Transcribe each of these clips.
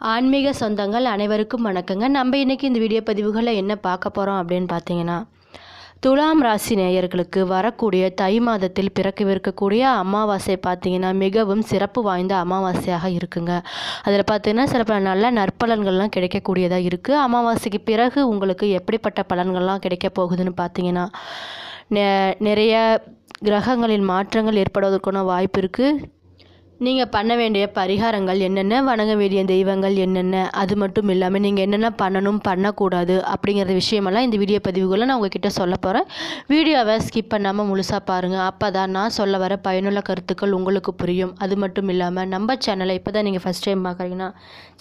ஆன்மீக சொந்தங்கள் அனைவருக்கும் வணக்கங்க. நம்ம இன்றைக்கி இந்த வீடியோ பதிவுகளை என்ன பார்க்க போகிறோம் அப்படின்னு பார்த்தீங்கன்னா துலாம் ராசி நேயர்களுக்கு வரக்கூடிய தை மாதத்தில் பிறக்கவிருக்கக்கூடிய அமாவாசை பார்த்திங்கன்னா மிகவும் சிறப்பு வாய்ந்த அமாவாசையாக இருக்குங்க. அதில் பார்த்தீங்கன்னா சில பல நல்ல நற்பலன்கள்லாம் கிடைக்கக்கூடியதாக இருக்குது அமாவாசைக்கு பிறகு உங்களுக்கு எப்படிப்பட்ட பலன்கள்லாம் கிடைக்க போகுதுன்னு பார்த்தீங்கன்னா நிறைய கிரகங்களின் மாற்றங்கள் ஏற்படுவதற்கான வாய்ப்பு இருக்குது நீங்கள் பண்ண வேண்டிய பரிகாரங்கள் என்னென்ன? வணங்க வேண்டிய தெய்வங்கள் என்னென்ன? அது மட்டும் இல்லாமல் நீங்கள் என்னென்ன பண்ணணும் பண்ணக்கூடாது அப்படிங்கிற விஷயமெல்லாம் இந்த வீடியோ பதிவுகளில் நான் உங்ககிட்ட சொல்ல போகிறேன் வீடியோவை ஸ்கிப் பண்ணாமல் முழுசாக பாருங்கள் அப்போ தான் நான் சொல்ல வர பயனுள்ள கருத்துக்கள் உங்களுக்கு புரியும். அது மட்டும் இல்லாமல் நம்ம சேனலை இப்போ தான் நீங்கள் ஃபஸ்ட் டைம் பார்க்குறீங்கன்னா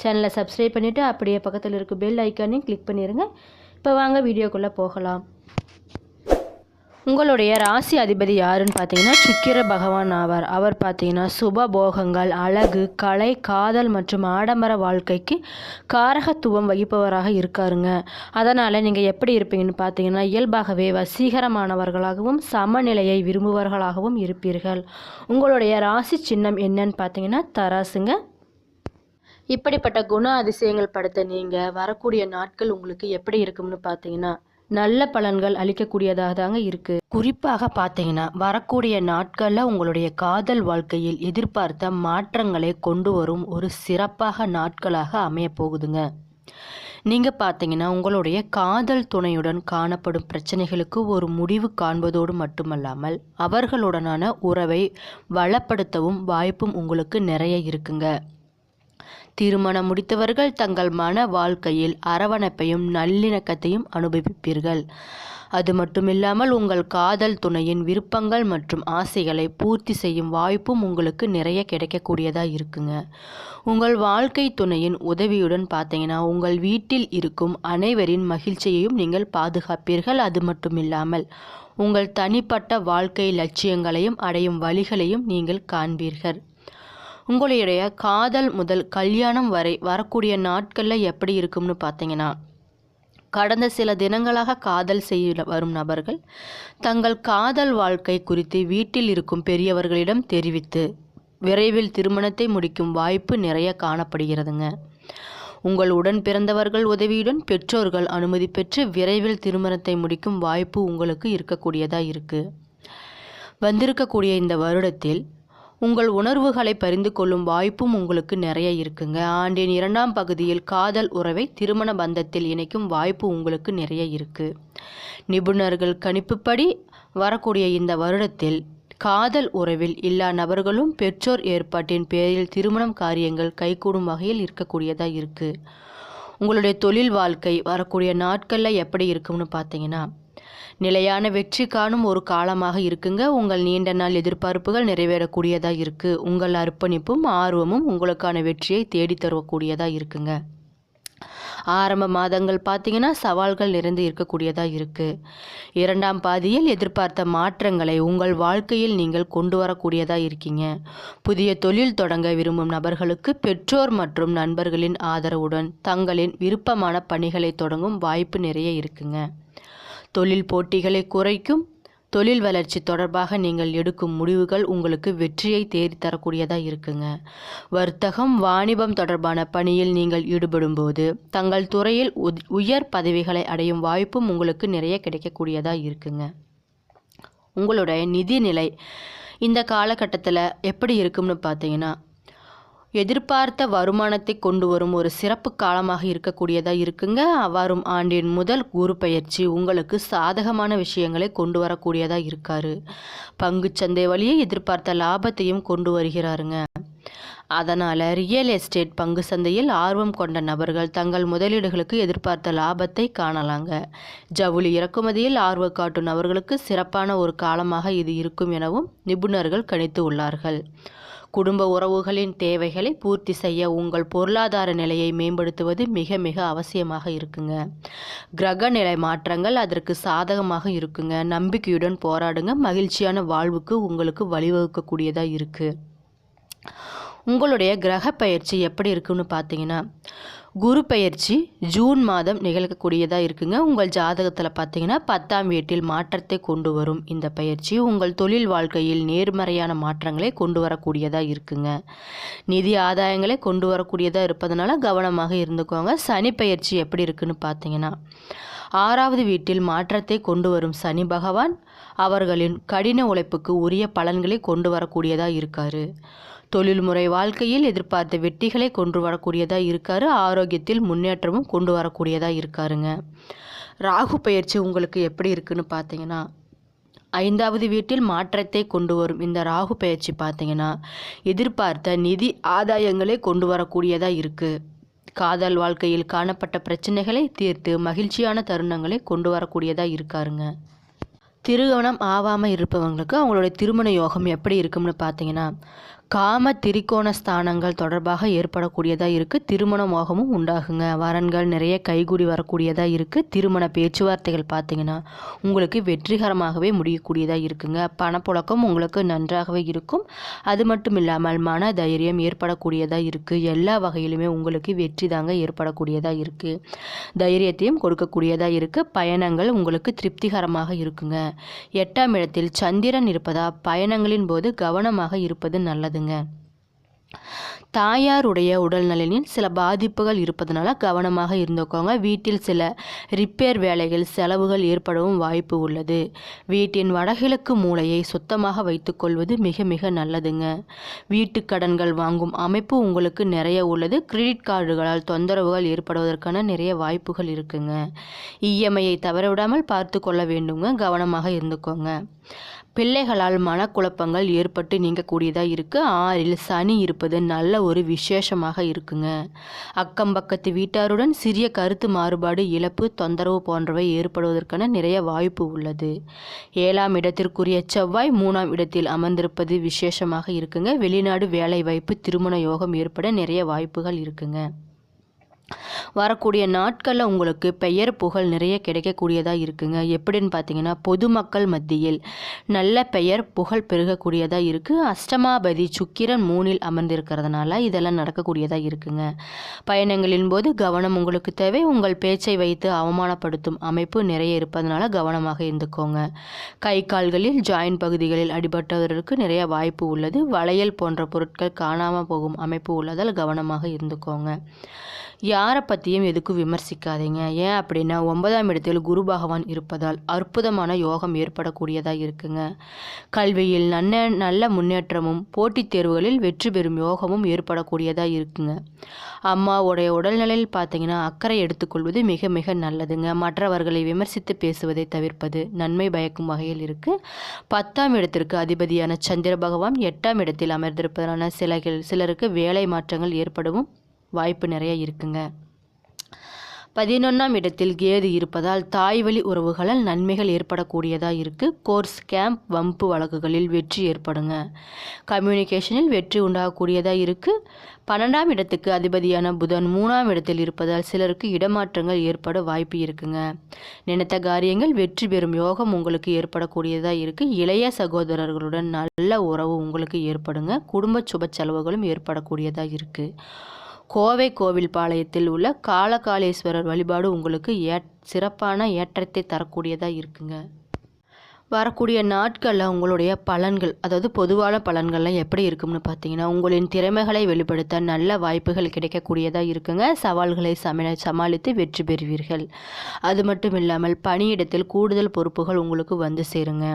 சேனலை சப்ஸ்கிரைப் பண்ணிவிட்டு அப்படியே பக்கத்தில் இருக்க பெல் ஐக்கானையும் கிளிக் பண்ணிடுங்க இப்போ வாங்க வீடியோக்குள்ளே போகலாம். உங்களுடைய ராசி அதிபதி யாருன்னு பார்த்தீங்கன்னா சுக்கிர பகவான் ஆவார். அவர் பார்த்தீங்கன்னா சுப போகங்கள் அழகு கலை காதல் மற்றும் ஆடம்பர வாழ்க்கைக்கு காரகத்துவம் வகிப்பவராக இருக்காருங்க. அதனால் நீங்கள் எப்படி இருப்பீங்கன்னு பார்த்தீங்கன்னா இயல்பாகவே வசீகரமானவர்களாகவும் சமநிலையை விரும்புபவர்களாகவும் இருப்பீர்கள். உங்களுடைய ராசி சின்னம் என்னன்னு பார்த்தீங்கன்னா தராசுங்க. இப்படிப்பட்ட குண அதிசயங்கள் படுத்த நீங்கள் வரக்கூடிய நாட்கள் உங்களுக்கு எப்படி இருக்கும்னு பார்த்தீங்கன்னா நல்ல பலன்கள் அளிக்கக்கூடியதாக தாங்க இருக்கு. குறிப்பாக பார்த்தீங்கன்னா வரக்கூடிய நாட்களில் உங்களுடைய காதல் வாழ்க்கையில் எதிர்பார்த்த மாற்றங்களை கொண்டு வரும் ஒரு சிறப்பாக நாட்களாக அமைய போகுதுங்க. நீங்கள் பார்த்தீங்கன்னா உங்களுடைய காதல் துணையுடன் காணப்படும் பிரச்சனைகளுக்கு ஒரு முடிவு காண்பதோடு மட்டுமல்லாமல் அவர்களுடனான உறவை வளப்படுத்தவும் வாய்ப்பும் உங்களுக்கு நிறைய இருக்குங்க. திருமணம் முடித்தவர்கள் தங்கள் மன வாழ்க்கையில் அரவணைப்பையும் நல்லிணக்கத்தையும் அனுபவிப்பீர்கள். அது மட்டுமில்லாமல் உங்கள் காதல் துணையின் விருப்பங்கள் மற்றும் ஆசைகளை பூர்த்தி செய்யும் வாய்ப்பும் உங்களுக்கு நிறைய கிடைக்கக்கூடியதாக இருக்குங்க. உங்கள் வாழ்க்கை துணையின் உதவியுடன் பார்த்தீங்கன்னா உங்கள் வீட்டில் இருக்கும் அனைவரின் மகிழ்ச்சியையும் நீங்கள் பாதுகாப்பீர்கள். அது மட்டுமில்லாமல் உங்கள் தனிப்பட்ட வாழ்க்கை லட்சியங்களையும் அடையும் வழிகளையும் நீங்கள் காண்பீர்கள். உங்களுடைய காதல் முதல் கல்யாணம் வரை வரக்கூடிய நாட்களில் எப்படி இருக்கும்னு பார்த்தீங்கன்னா கடந்த சில தினங்களாக காதல் செய்ய வரும் நபர்கள் தங்கள் காதல் வாழ்க்கை குறித்து வீட்டில் இருக்கும் பெரியவர்களிடம் தெரிவித்து விரைவில் திருமணத்தை முடிக்கும் வாய்ப்பு நிறைய காணப்படுகிறதுங்க. உங்கள் உடன் பிறந்தவர்கள் உதவியுடன் பெற்றோர்கள் அனுமதி பெற்று விரைவில் திருமணத்தை முடிக்கும் வாய்ப்பு உங்களுக்கு இருக்கக்கூடியதாக இருக்குது வந்திருக்கக்கூடிய இந்த வருடத்தில் உங்கள் உணர்வுகளை பரிந்து கொள்ளும் வாய்ப்பும் உங்களுக்கு நிறைய இருக்குங்க. ஆண்டின் இரண்டாம் பகுதியில் காதல் உறவை திருமண பந்தத்தில் இணைக்கும் வாய்ப்பு உங்களுக்கு நிறைய இருக்கு. நிபுணர்கள் கணிப்புப்படி வரக்கூடிய இந்த வருடத்தில் காதல் உறவில் இல்லா நபர்களும் பெற்றோர் ஏற்பாட்டின் பேரில் திருமணம் காரியங்கள் கைகூடும் வகையில் இருக்கக்கூடியதாக இருக்குது உங்களுடைய தொழில் வாழ்க்கை வரக்கூடிய நாட்களில் எப்படி இருக்கும்னு பார்த்தீங்கன்னா நிலையான வெற்றி காணும் ஒரு காலமாக இருக்குங்க. உங்கள் நீண்ட நாள் எதிர்பார்ப்புகள் நிறைவேறக்கூடியதாக இருக்குது உங்கள் அர்ப்பணிப்பும் ஆர்வமும் உங்களுக்கான வெற்றியை தேடித்தரக்கூடியதாக இருக்குங்க. ஆரம்ப மாதங்கள் பார்த்தீங்கன்னா சவால்கள் நிறைந்து இருக்கக்கூடியதாக இருக்குது இரண்டாம் பாதியில் எதிர்பார்த்த மாற்றங்களை உங்கள் வாழ்க்கையில் நீங்கள் கொண்டு வரக்கூடியதாக இருக்கீங்க. புதிய தொழில் தொடங்க விரும்பும் நபர்களுக்கு பெற்றோர் மற்றும் நண்பர்களின் ஆதரவுடன் தங்களின் விருப்பமான பணிகளை தொடங்கும் வாய்ப்பு நிறைய இருக்குங்க. தொழில் போட்டிகளை குறைக்கும். தொழில் வளர்ச்சி தொடர்பாக நீங்கள் எடுக்கும் முடிவுகள் உங்களுக்கு வெற்றியை தேடி தரக்கூடியதாக இருக்குங்க. வர்த்தகம் வாணிபம் தொடர்பான பணியில் நீங்கள் ஈடுபடும்போது தங்கள் துறையில் உயர் பதவிகளை அடையும் வாய்ப்பும் உங்களுக்கு நிறைய கிடைக்கக்கூடியதாக இருக்குங்க. உங்களுடைய நிதிநிலை இந்த காலகட்டத்தில் எப்படி இருக்கும்னு பார்த்தீங்கன்னா எதிர்பார்த்த வருமானத்தை கொண்டு வரும் ஒரு சிறப்பு காலமாக இருக்கக்கூடியதாக இருக்குங்க. வரும் ஆண்டின் முதல் குரு பயிற்சி உங்களுக்கு சாதகமான விஷயங்களை கொண்டு வரக்கூடியதாக இருக்காரு. பங்குச்சந்தை வழியே எதிர்பார்த்த லாபத்தையும் கொண்டு வருகிறாருங்க. அதனால் ரியல் எஸ்டேட் பங்கு சந்தையில் ஆர்வம் கொண்ட நபர்கள் தங்கள் முதலீடுகளுக்கு எதிர்பார்த்த லாபத்தை காணலாங்க. ஜவுளி இறக்குமதியில் ஆர்வம் காட்டும் நபர்களுக்கு சிறப்பான ஒரு காலமாக இது இருக்கும் எனவும் நிபுணர்கள் கணித்து உள்ளார்கள். குடும்ப உறவுகளின் தேவைகளை பூர்த்தி செய்ய உங்கள் பொருளாதார நிலையை மேம்படுத்துவது மிக மிக அவசியமாக இருக்குங்க. கிரக நிலை மாற்றங்கள் அதற்கு சாதகமாக இருக்குங்க. நம்பிக்கையுடன் போராடுங்க. மகிழ்ச்சியான வாழ்வுக்கு உங்களுக்கு வழிவகுக்கக்கூடியதாக இருக்குது உங்களுடைய கிரக பயிற்சி எப்படி இருக்குன்னு பார்த்தீங்கன்னா குரு பயிற்சி ஜூன் மாதம் நிகழக்கூடியதாக இருக்குங்க. உங்கள் ஜாதகத்தில் பார்த்தீங்கன்னா பத்தாம் வீட்டில் மாற்றத்தை கொண்டு வரும் இந்த பயிற்சி உங்கள் தொழில் வாழ்க்கையில் நேர்மறையான மாற்றங்களை கொண்டு வரக்கூடியதாக இருக்குங்க. நிதி ஆதாயங்களை கொண்டு வரக்கூடியதாக இருப்பதனால கவனமாக இருந்துக்கோங்க. சனி பயிற்சி எப்படி இருக்குன்னு பார்த்தீங்கன்னா ஆறாவது வீட்டில் மாற்றத்தை கொண்டு வரும் சனி பகவான் அவர்களின் கடின உழைப்புக்கு உரிய பலன்களை கொண்டு வரக்கூடியதாக இருக்காரு. தொழில்முறை வாழ்க்கையில் எதிர்பார்த்த வெற்றிகளை கொண்டு வரக்கூடியதாக இருக்காரு. ஆரோக்கியத்தில் முன்னேற்றமும் கொண்டு வரக்கூடியதாக இருக்காருங்க. ராகு பயிற்சி உங்களுக்கு எப்படி இருக்குன்னு பார்த்தீங்கன்னா ஐந்தாவது வீட்டில் மாற்றத்தை கொண்டு வரும் இந்த ராகு பயிற்சி பார்த்தீங்கன்னா எதிர்பார்த்த நிதி ஆதாயங்களை கொண்டு வரக்கூடியதாக இருக்குது காதல் வாழ்க்கையில் காணப்பட்ட பிரச்சனைகளை தீர்த்து மகிழ்ச்சியான தருணங்களை கொண்டு வரக்கூடியதாக இருக்காருங்க. திருகணம் ஆகாமல் இருப்பவங்களுக்கு அவங்களுடைய திருமண யோகம் எப்படி இருக்கும்னு பார்த்தீங்கன்னா காம திரிகோண ஸ்தானங்கள் தொடர்பாக ஏற்படக்கூடியதாக இருக்குது திருமணமாகவும் உண்டாகுங்க. வரன்கள் நிறைய கைகூடி வரக்கூடியதாக இருக்குது திருமண பேச்சுவார்த்தைகள் பார்த்தீங்கன்னா உங்களுக்கு வெற்றிகரமாகவே முடியக்கூடியதாக இருக்குங்க. பணப்புழக்கம் உங்களுக்கு நன்றாகவே இருக்கும். அது மட்டும் இல்லாமல் மன தைரியம் ஏற்படக்கூடியதாக இருக்குது எல்லா வகையிலுமே உங்களுக்கு வெற்றி தாங்க ஏற்படக்கூடியதாக இருக்குது தைரியத்தையும் கொடுக்கக்கூடியதாக இருக்குது பயணங்கள் உங்களுக்கு திருப்திகரமாக இருக்குங்க. எட்டாம் இடத்தில் சந்திரன் இருப்பதா? பயணங்களின் போது கவனமாக இருப்பது நல்லது. நல்லதுங்க தாயாருடைய உடல்நலனில் சில பாதிப்புகள் இருப்பதனால கவனமாக இருந்துக்கோங்க. வீட்டில் சில ரிப்பேர் வேலைகள் செலவுகள் ஏற்படவும் வாய்ப்பு உள்ளது. வீட்டின் வடகிழக்கு மூளையை சுத்தமாக வைத்துக்கொள்வது மிக மிக நல்லதுங்க. வீட்டு கடன்கள் வாங்கும் அமைப்பு உங்களுக்கு நிறைய உள்ளது. கிரெடிட் கார்டுகளால் தொந்தரவுகள் ஏற்படுவதற்கான நிறைய வாய்ப்புகள் இருக்குங்க. இஎம்ஐயை தவறவிடாமல் பார்த்து கொள்ள வேண்டுங்க. கவனமாக இருந்துக்கோங்க. பிள்ளைகளால் மனக்குழப்பங்கள் ஏற்பட்டு நீங்கக்கூடியதாக இருக்குது ஆறில் சனி இருப்பது நல்ல ஒரு விசேஷமாக இருக்குங்க. அக்கம் பக்கத்து வீட்டாருடன் சிறிய கருத்து மாறுபாடு இழப்பு தொந்தரவு போன்றவை ஏற்படுவதற்கான நிறைய வாய்ப்பு உள்ளது. ஏழாம் இடத்திற்குரிய செவ்வாய் மூணாம் இடத்தில் அமர்ந்திருப்பது விசேஷமாக இருக்குங்க. வெளிநாடு வேலை வாய்ப்பு திருமண யோகம் ஏற்பட நிறைய வாய்ப்புகள் இருக்குங்க. வரக்கூடிய நாட்களில் உங்களுக்கு பெயர் புகழ் நிறைய கிடைக்கக்கூடியதாக இருக்குங்க. எப்படின்னு பார்த்தீங்கன்னா பொதுமக்கள் மத்தியில் நல்ல பெயர் புகழ் பெருகக்கூடியதாக இருக்குது அஷ்டமாபதி சுக்கிரன் மூணில் அமர்ந்திருக்கிறதுனால இதெல்லாம் நடக்கக்கூடியதாக இருக்குங்க. பயணங்களின் போது கவனம் உங்களுக்கு தேவை. உங்கள் பேச்சை வைத்து அவமானப்படுத்தும் அமைப்பு நிறைய இருப்பதனால கவனமாக இருந்துக்கோங்க. கை கால்களில் ஜாயின் பகுதிகளில் அடிபட்டவர்களுக்கு நிறைய வாய்ப்பு உள்ளது. வளையல் போன்ற பொருட்கள் காணாமல் போகும் அமைப்பு உள்ளதால் கவனமாக இருந்துக்கோங்க. யாரை பற்றியும் எதுக்கும் விமர்சிக்காதீங்க. ஏன் அப்படின்னா ஒன்பதாம் இடத்தில் குரு பகவான் இருப்பதால் அற்புதமான யோகம் ஏற்படக்கூடியதாக இருக்குங்க. கல்வியில் நல்ல நல்ல முன்னேற்றமும் போட்டித் தேர்வுகளில் வெற்றி பெறும் யோகமும் ஏற்படக்கூடியதாக இருக்குங்க. அம்மாவுடைய உடல்நிலையில் பார்த்தீங்கன்னா அக்கறை எடுத்துக்கொள்வது மிக மிக நல்லதுங்க. மற்றவர்களை விமர்சித்து பேசுவதை தவிர்ப்பது நன்மை பயக்கும் வகையில் இருக்குது பத்தாம் இடத்திற்கு அதிபதியான சந்திர பகவான் எட்டாம் இடத்தில் அமர்ந்திருப்பதனால சிலைகள் சிலருக்கு வேலை மாற்றங்கள் ஏற்படவும் வாய்ப்பு நிறைய இருக்குங்க. பதினொன்றாம் இடத்தில் கேது இருப்பதால் தாய் வழி உறவுகளால் நன்மைகள் ஏற்படக்கூடியதாக இருக்குது கோர்ஸ் கேம்ப் வம்பு வழக்குகளில் வெற்றி ஏற்படுங்க. கம்யூனிகேஷனில் வெற்றி உண்டாகக்கூடியதாக இருக்குது பன்னெண்டாம் இடத்துக்கு அதிபதியான புதன் மூணாம் இடத்தில் இருப்பதால் சிலருக்கு இடமாற்றங்கள் ஏற்பட வாய்ப்பு இருக்குங்க. நினைத்த காரியங்கள் வெற்றி பெறும் யோகம் உங்களுக்கு ஏற்படக்கூடியதாக இருக்குது இளைய சகோதரர்களுடன் நல்ல உறவு உங்களுக்கு ஏற்படுங்க. குடும்ப சுப செலவுகளும் ஏற்படக்கூடியதாக இருக்குது கோவை கோவில் பாளையத்தில் உள்ள காலகாலேஸ்வரர் வழிபாடு உங்களுக்கு ஏ சிறப்பான ஏற்றத்தை தரக்கூடியதாக இருக்குங்க. வரக்கூடிய நாட்களில் உங்களுடைய பலன்கள் அதாவது பொதுவான பலன்கள்லாம் எப்படி இருக்கும்னு பார்த்தீங்கன்னா உங்களின் திறமைகளை வெளிப்படுத்த நல்ல வாய்ப்புகள் கிடைக்கக்கூடியதாக இருக்குங்க. சவால்களை சம சமாளித்து வெற்றி பெறுவீர்கள். அது மட்டும் இல்லாமல் பணியிடத்தில் கூடுதல் பொறுப்புகள் உங்களுக்கு வந்து சேருங்க.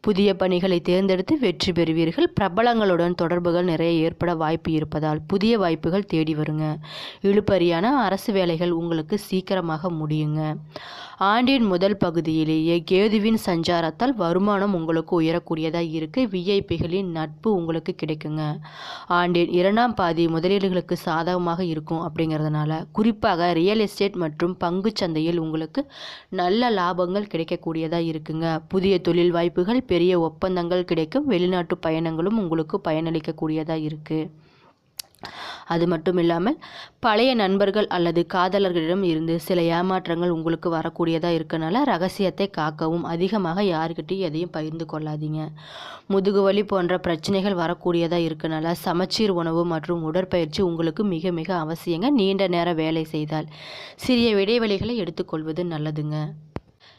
புதிய பணிகளை தேர்ந்தெடுத்து வெற்றி பெறுவீர்கள். பிரபலங்களுடன் தொடர்புகள் நிறைய ஏற்பட வாய்ப்பு இருப்பதால் புதிய வாய்ப்புகள் தேடி வருங்க. இழுப்பறியான அரசு வேலைகள் உங்களுக்கு சீக்கிரமாக முடியுங்க. ஆண்டின் முதல் பகுதியிலேயே கேதுவின் சஞ்சாரத்தால் வருமானம் உங்களுக்கு உயரக்கூடியதாக இருக்குது விஐபிகளின் நட்பு உங்களுக்கு கிடைக்குங்க. ஆண்டின் இரண்டாம் பாதி முதலீடுகளுக்கு சாதகமாக இருக்கும் அப்படிங்கிறதுனால குறிப்பாக ரியல் எஸ்டேட் மற்றும் பங்கு சந்தையில் உங்களுக்கு நல்ல லாபங்கள் கிடைக்கக்கூடியதாக இருக்குங்க. புதிய தொழில் வாய்ப்புகள் பெரிய ஒப்பந்தங்கள் கிடைக்கும். வெளிநாட்டு பயணங்களும் உங்களுக்கு பயனளிக்கக்கூடியதாக இருக்குது அது மட்டும் இல்லாமல் பழைய நண்பர்கள் அல்லது காதலர்களிடம் இருந்து சில ஏமாற்றங்கள் உங்களுக்கு வரக்கூடியதாக இருக்கனால ரகசியத்தை காக்கவும். அதிகமாக யாருக்கிட்டையும் எதையும் பகிர்ந்து கொள்ளாதீங்க. முதுகுவலி போன்ற பிரச்சனைகள் வரக்கூடியதாக இருக்கனால சமச்சீர் உணவு மற்றும் உடற்பயிற்சி உங்களுக்கு மிக மிக அவசியங்க. நீண்ட நேர வேலை செய்தால் சிறிய இடைவெளிகளை எடுத்துக்கொள்வது நல்லதுங்க.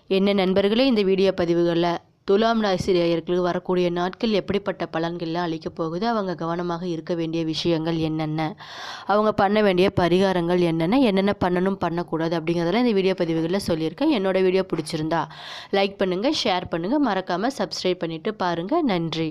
என்ன நண்பர்களே இந்த வீடியோ பதிவுகளில் துலாம் ராசிரியர்களுக்கு வரக்கூடிய நாட்கள் எப்படிப்பட்ட பலன்கள்லாம் அளிக்கப் போகுது? அவங்க கவனமாக இருக்க வேண்டிய விஷயங்கள் என்னென்ன? அவங்க பண்ண வேண்டிய பரிகாரங்கள் என்னென்ன? என்னென்ன பண்ணணும் பண்ணக்கூடாது அப்படிங்கிறதெல்லாம் இந்த வீடியோ பதிவுகளில் சொல்லியிருக்கேன். என்னோட வீடியோ பிடிச்சிருந்தா லைக் பண்ணுங்கள் ஷேர் பண்ணுங்கள் மறக்காமல் சப்ஸ்கிரைப் பண்ணிவிட்டு பாருங்கள் நன்றி.